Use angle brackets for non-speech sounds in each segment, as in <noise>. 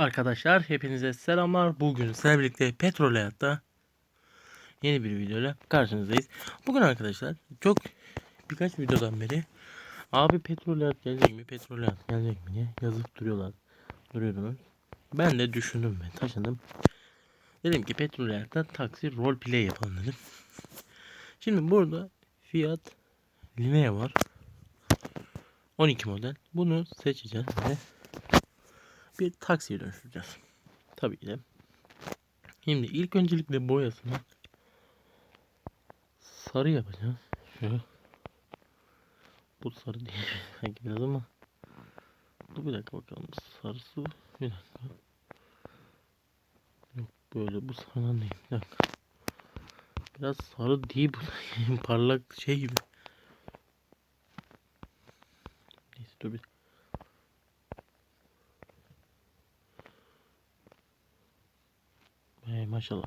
Arkadaşlar hepinize selamlar. Bugün sizlerle birlikte Petrol Hayat'ta yeni bir videoyla karşınızdayız. Bugün arkadaşlar çok birkaç videodan beri abi Petrol Hayat gelecek mi, Petrol Hayat gelecek mi diye yazıp duruyorlar. Duruyordunuz. Ben de düşündüm ve taşındım. Dedim ki Petrol Hayat'ta taksi role play yapalım dedim. Şimdi burada Fiat Linea var. 12 model. Bunu seçeceğiz ve bir taksiye dönüştüreceğiz. Tabii ki de. Şimdi ilk öncelikle boyasını sarı yapacağız. Şöyle. Bu sarı değil <laughs> sanki biraz ama. Dur bir dakika bakalım. Sarısı bir dakika. Yok böyle bu sarıdan değil. Bir dakika. Biraz sarı değil bu. <laughs> Parlak şey gibi. Neyse dur bir maşallah.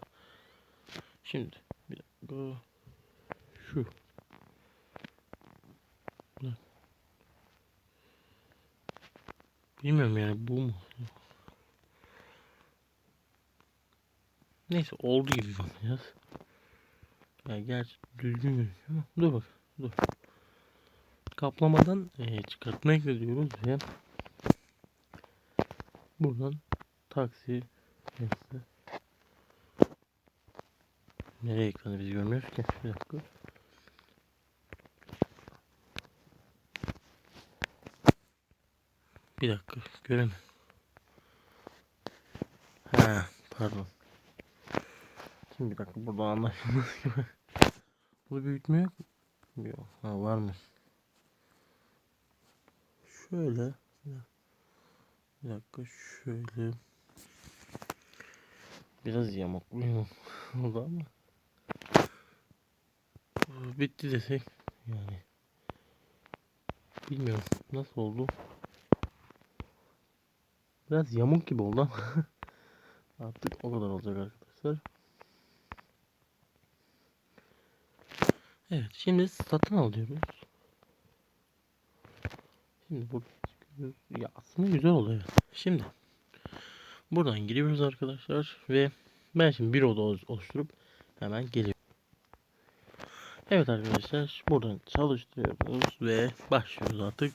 Şimdi bir dakika. Şu. Bilmiyorum yani bu mu? Neyse oldu gibi bakacağız. Ya gerçi düzgün gözüküyor dur bak dur. Kaplamadan eee çıkartma ekliyoruz ve buradan taksi neyse Nereye ekranı biz görmüyoruz ki? Bir dakika. Bir dakika göremiyorum. Ha pardon. Şimdi bir dakika burada anlaşılmaz <laughs> gibi. Bu büyütme yok mu? Yok. Ha var mı? Şöyle. Bir dakika şöyle. Biraz yamukluyum <laughs> oldu ama. Bitti desek yani. Bilmiyorum nasıl oldu. Biraz yamuk gibi oldu ama <laughs> artık o kadar olacak arkadaşlar. Evet şimdi satın alıyoruz. Şimdi burada çıkıyoruz. Ya aslında güzel oluyor. Şimdi buradan giriyoruz arkadaşlar ve ben şimdi bir oda oluşturup hemen geliyorum. Evet arkadaşlar buradan çalıştırıyoruz ve başlıyoruz artık.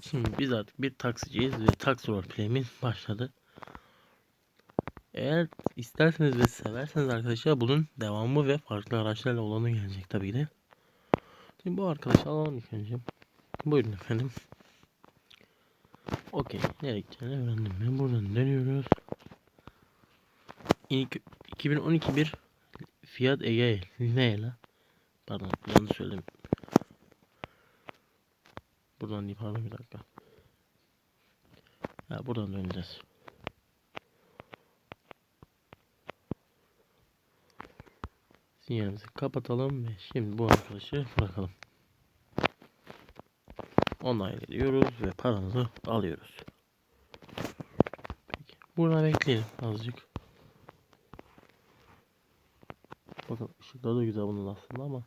Şimdi biz artık bir taksiciyiz ve taksi roleplay'imiz başladı. Eğer isterseniz ve severseniz arkadaşlar bunun devamı ve farklı araçlarla olanı gelecek tabii de. Şimdi bu arkadaşı alalım ilk önce. Buyurun efendim. Okey. Nereye gideceğini öğrendim ben. Buradan dönüyoruz. İlk 2012 bir Fiat Egea Linea Pardon yanlış söyledim. Buradan değil pardon bir dakika. Ha buradan döneceğiz. Sinyalimizi kapatalım ve şimdi bu arkadaşı bırakalım. Onaylıyoruz ve paramızı alıyoruz. Peki. Burada bekleyelim azıcık. Bakın ışıkları da güzel bunun aslında ama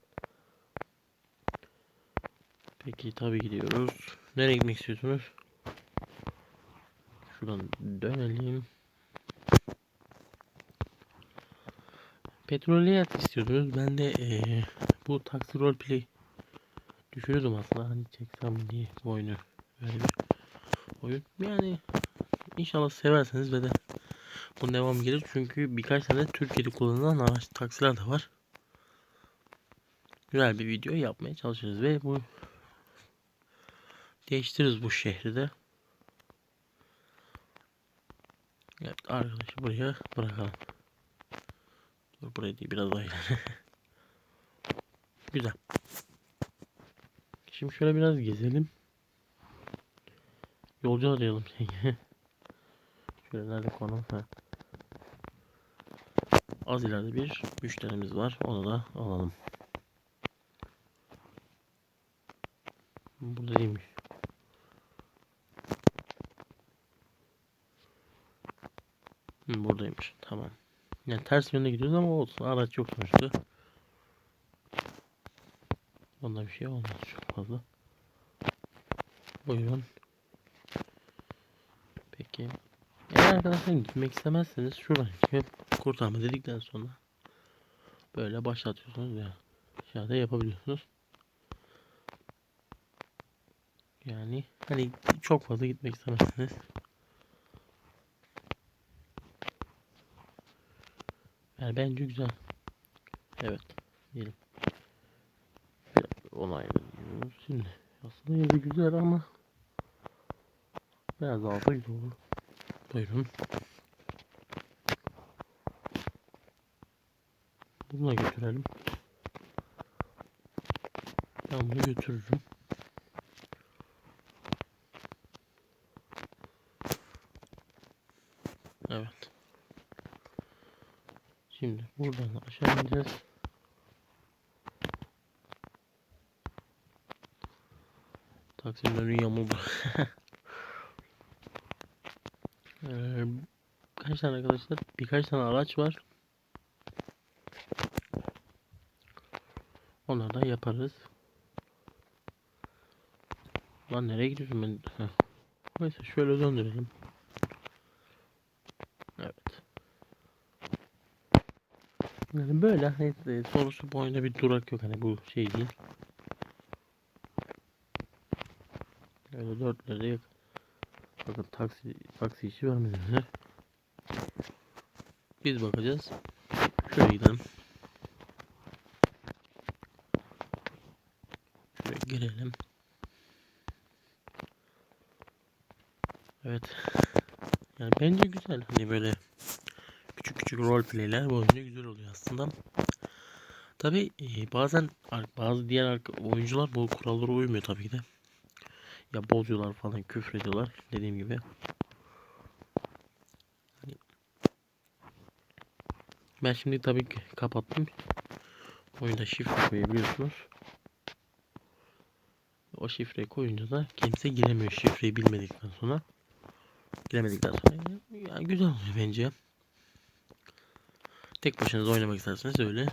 Peki tabi gidiyoruz. Nereye gitmek istiyorsunuz? Şuradan dönelim. Petroliyat istiyordunuz. Ben de ee, bu taksi roleplay düşünüyordum aslında. Hani çeksem diye bu oyunu. Böyle bir oyun. Yani inşallah severseniz ve de bu devam gelir. Çünkü birkaç tane Türkiye'de kullanılan araç taksiler de var. Güzel bir video yapmaya çalışırız ve bu Değiştiririz bu şehri de. Evet arkadaşı buraya bırakalım. Dur buraya değil biraz daha ileri. <laughs> Güzel. Şimdi şöyle biraz gezelim. Yolcu arayalım. <laughs> şöyle nerede konum? Ha. Az ileride bir müşterimiz var. Onu da alalım. Burada değilmiş. Buradaymış. Tamam. Yani ters yöne gidiyoruz ama olsun. Araç yok sonuçta. Onda bir şey olmaz çok fazla. Buyurun. Peki. Eğer arkadaşlar gitmek istemezseniz şuradan çıkıp kurtarma dedikten sonra böyle başlatıyorsunuz ya aşağıda yapabiliyorsunuz. Yani hani çok fazla gitmek istemezsiniz. Yani bence güzel. Evet. Diyelim. Onaylanıyoruz. Şimdi aslında yeri güzel ama biraz da güzel olur. Buyurun. Bunu götürelim. Ben bunu götürürüm. Evet. Şimdi buradan aşağı ineceğiz. Taksim'in önü yamuldu. <laughs> ee, kaç tane arkadaşlar? Birkaç tane araç var. Onları da yaparız. Lan nereye gidiyorsun ben? Neyse şöyle döndürelim. Evet. Yani böyle hani e, sonuçta bu oyunda bir durak yok hani bu şey değil. Öyle dörtlerde yok. Bakın taksi taksi işi vermediler. Biz bakacağız. Şuraya gidelim. Şuraya girelim. Evet. Yani bence güzel. Hani böyle küçük küçük rol play'ler bu oyunda güzel oluyor aslında. Tabi e, bazen bazı diğer oyuncular bu kurallara uymuyor tabii ki de. Ya bozuyorlar falan küfrediyorlar dediğim gibi. Hani ben şimdi tabii ki kapattım. Oyunda şifre koyabiliyorsunuz. O şifreyi koyunca da kimse giremiyor şifreyi bilmedikten sonra. Giremedikten sonra yani güzel oluyor bence. Tek başınıza oynamak isterseniz öyle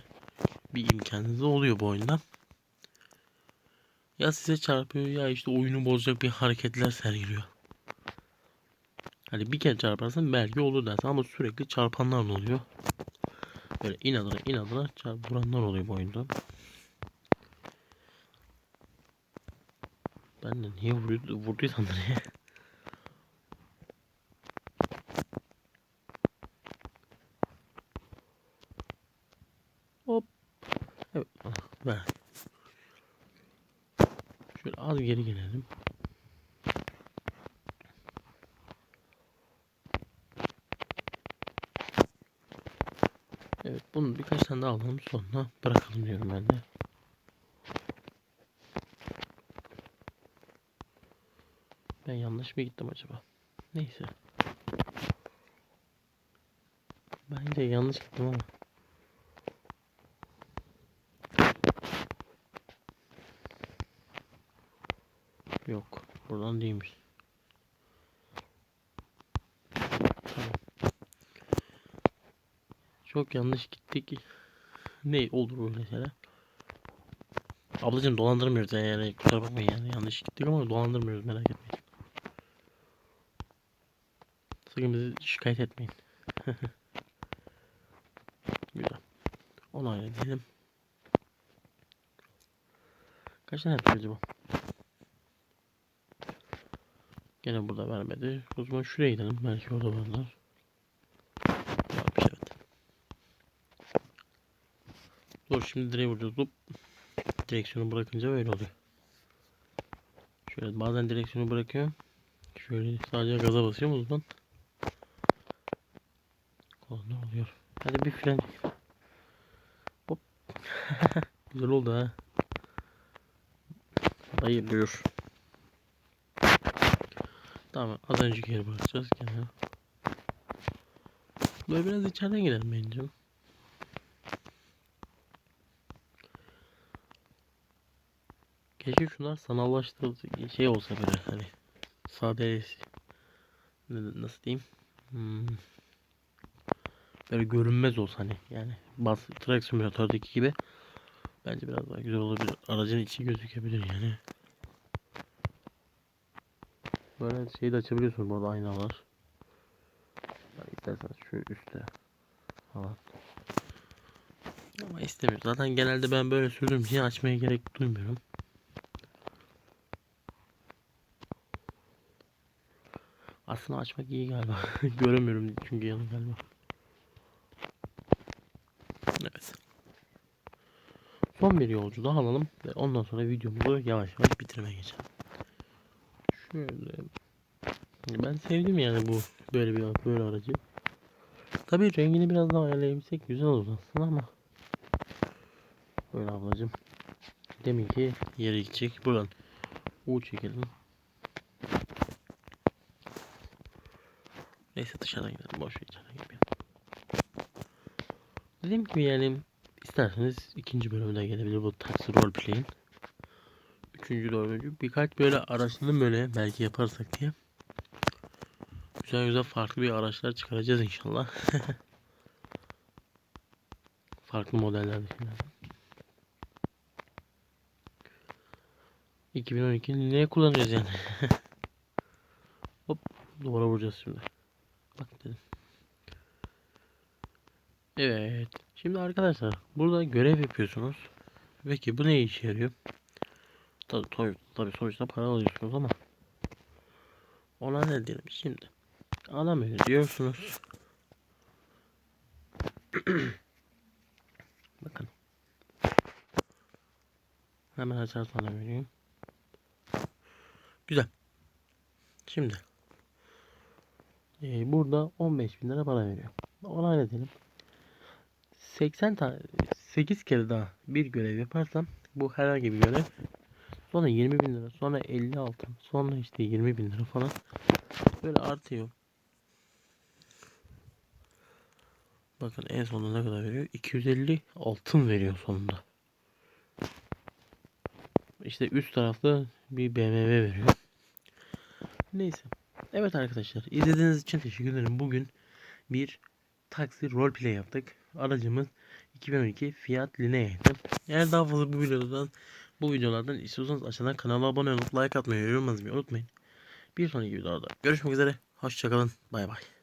bir imkanınız oluyor bu oyunda. Ya size çarpıyor ya işte oyunu bozacak bir hareketler sergiliyor. Hani bir kere çarparsan belki olur dersin ama sürekli çarpanlar oluyor. Böyle inadına inadına çarp vuranlar oluyor bu oyunda. Ben de niye vurdu, vurduysam nereye? Hop. Evet. ah, Ver. Şöyle az geri gelelim. Evet bunu birkaç tane daha alalım sonra bırakalım diyorum ben de. Ben yanlış mı gittim acaba? Neyse. Bence yanlış gittim ama. Yok. Buradan değilmiş. Çok yanlış gittik. Ne olur böyle şeyler. Ablacığım dolandırmıyoruz yani, yani kusura bakmayın yani yanlış gittik ama dolandırmıyoruz merak etmeyin. Sakın bizi şikayet etmeyin. <laughs> Güzel. Onayla diyelim. Kaç tane yaptı acaba? Gene burada vermedi. O zaman şuraya gidelim. Belki orada varlar. Varmış evet. Dur şimdi direğe vuracağız. Hop. Direksiyonu bırakınca böyle oluyor. Şöyle bazen direksiyonu bırakıyorum. Şöyle sadece gaza basıyorum o zaman. Ne oluyor? Hadi bir fren. Hop. <laughs> Güzel oldu ha. Dayı buyur. Tamam az önceki yere bırakacağız gene. Böyle biraz içeriden gidelim bence. Keşke şunlar sanallaştırılsa şey olsa böyle hani sade nasıl diyeyim hmm. böyle görünmez olsa hani yani bas Truck Simulator'daki gibi bence biraz daha güzel olabilir aracın içi gözükebilir yani böyle şeyi de açabiliyorsunuz bu arada aynalar Yani isterseniz şu üstte falan. Ama istemiyorum. Zaten genelde ben böyle sürdüğüm için açmaya gerek duymuyorum. Aslında açmak iyi galiba. <laughs> Göremiyorum çünkü yanı galiba. Evet. Son bir yolcu daha alalım ve ondan sonra videomuzu yavaş yavaş bitirmeye geçelim. Ben sevdim yani bu böyle bir böyle aracı. Tabii rengini biraz daha ayarlayabilsek güzel olur aslında ama. Böyle ablacım. Demin ki yere gidecek. Buradan U çekelim. Neyse dışarıdan gidelim. Boş ver içeriden gidelim. Dediğim gibi yani isterseniz ikinci bölümde gelebilir bu taksi roleplay'in. Üçüncü, dördüncü birkaç böyle araçların böyle belki yaparsak diye. Güzel güzel farklı bir araçlar çıkaracağız inşallah. <laughs> farklı modellerde şeyler. 2012 neye kullanacağız yani? <laughs> Hop duvara vuracağız şimdi. Bak dedim. Evet. Şimdi arkadaşlar burada görev yapıyorsunuz. Peki bu ne işe yarıyor? Tabii, tabii, tabii sonuçta para alıyorsunuz ama ona ne diyelim şimdi. Menü diyorsunuz. <clears throat> Bakın. Hemen açarız ana menüyü. Güzel. Şimdi. Ee, burada 15 bin lira para veriyor. Ona ne diyelim. 80 tane 8 kere daha bir görev yaparsam bu herhangi bir görev sonra 20 bin lira sonra 50 altın sonra işte 20 bin lira falan böyle artıyor. Bakın en sonunda ne kadar veriyor? 250 altın veriyor sonunda. İşte üst tarafta bir BMW veriyor. Neyse. Evet arkadaşlar izlediğiniz için teşekkür ederim. Bugün bir taksi roleplay yaptık. Aracımız 2012 Fiat Linea'ydı. Eğer daha fazla bu videodan bu videolardan istiyorsanız aşağıdan kanala abone olup like atmayı, yorum yazmayı unutmayın. Bir sonraki videoda görüşmek üzere. Hoşçakalın. Bay bay.